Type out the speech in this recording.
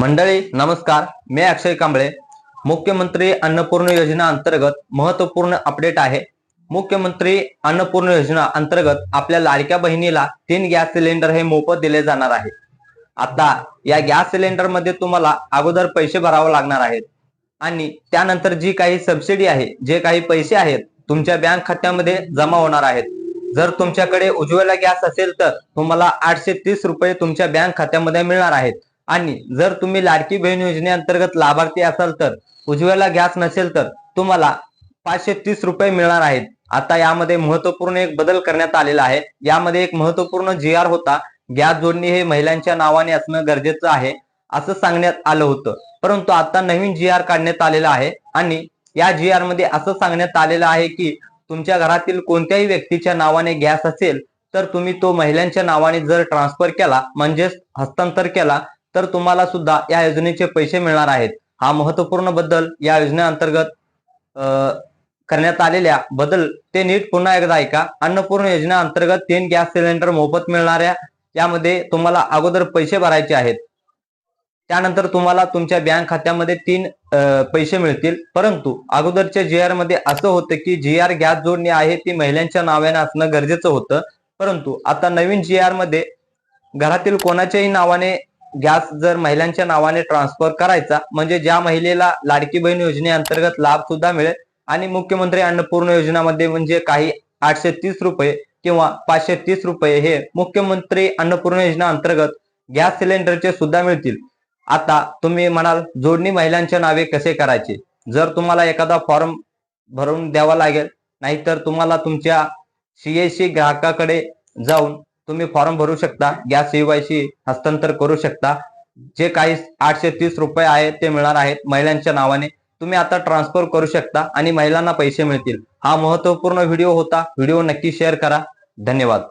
मंडळी नमस्कार. मी अक्षय कांबळे. मुख्यमंत्री अन्नपूर्ण योजना अंतर्गत महत्त्वपूर्ण अपडेट आहे. मुख्यमंत्री अन्नपूर्ण योजना अंतर्गत आपल्या लाडक्या बहिणीला तीन गॅस सिलेंडर हे मोफत दिले जाणार आहे. आता या गॅस सिलेंडरमध्ये तुम्हाला अगोदर पैसे भरावे लागणार आहेत. आणि त्यानंतर जी काही सबसिडी आहे जे काही पैसे आहेत तुमच्या बँक खात्यामध्ये जमा होणार आहेत. जर तुमच्याकडे उज्ज्वला गॅस असेल तर तुम्हाला आठशे तीस रुपये तुमच्या बँक खात्यामध्ये मिळणार आहेत. आणि जर तुम्ही लाडकी बहीण योजनेअंतर्गत लाभार्थी असाल तर उज्ज्वला गॅस नसेल तर तुम्हाला पाचशे तीस रुपये मिळणार आहेत. आता यामध्ये महत्त्वपूर्ण एक बदल करण्यात आलेला आहे. यामध्ये एक महत्त्वपूर्ण जी आर होता. गॅस जोडणी हे महिलांच्या नावाने असणं गरजेचं आहे असं सांगण्यात आलं होतं. परंतु आता नवीन जी आर काढण्यात आलेला आहे आणि या जी आरमध्ये असं सांगण्यात आलेलं आहे की तुमच्या घरातील कोणत्याही व्यक्तीच्या नावाने गॅस असेल तर तुम्ही तो महिलांच्या नावाने जर ट्रान्सफर केला म्हणजेच हस्तांतर केला तर तुम्हाला सुद्धा या योजनेचे पैसे मिळणार आहेत. हा महत्त्वपूर्ण बदल या योजनेअंतर्गत करण्यात आलेल्या बदल ते नीट पुन्हा एकदा ऐका. अन्नपूर्ण योजना अंतर्गत तीन गॅस सिलेंडर मोफत मिळणाऱ्या यामध्ये तुम्हाला अगोदर पैसे भरायचे आहेत. त्यानंतर तुम्हाला तुमच्या बँक खात्यामध्ये तीन पैसे मिळतील. परंतु अगोदरच्या जी आरमध्ये असं होतं की जी आर गॅस जोडणी आहे ती महिलांच्या नावाने असणं गरजेचं होतं. परंतु आता नवीन जी आरमध्ये घरातील कोणाच्याही नावाने गॅस जर महिलांच्या नावाने ट्रान्सफर करायचा म्हणजे ज्या महिलेला लाडकी बहीण योजनेअंतर्गत लाभ सुद्धा मिळेल आणि मुख्यमंत्री अन्नपूर्ण योजनामध्ये म्हणजे काही आठशे तीस रुपये किंवा पाचशे तीस रुपये हे मुख्यमंत्री अन्नपूर्ण योजना अंतर्गत गॅस सिलेंडरचे सुद्धा मिळतील. आता तुम्ही म्हणाल जोडणी महिलांच्या नावे कसे करायचे? जर तुम्हाला एखादा फॉर्म भरून द्यावा लागेल नाहीतर तुम्हाला तुमच्या सीएससी ग्राहकाकडे जाऊन तुम्ही फॉर्म भरू शकता. गॅस सीवायसी हस्तांतर करू शकता. जे काही आठशे तीस रुपये आहेत ते मिळणार आहेत महिलांच्या नावाने. तुम्ही आता ट्रान्सफर करू शकता आणि महिलांना पैसे मिळतील. हा महत्त्वपूर्ण व्हिडिओ होता. व्हिडिओ नक्की शेअर करा. धन्यवाद.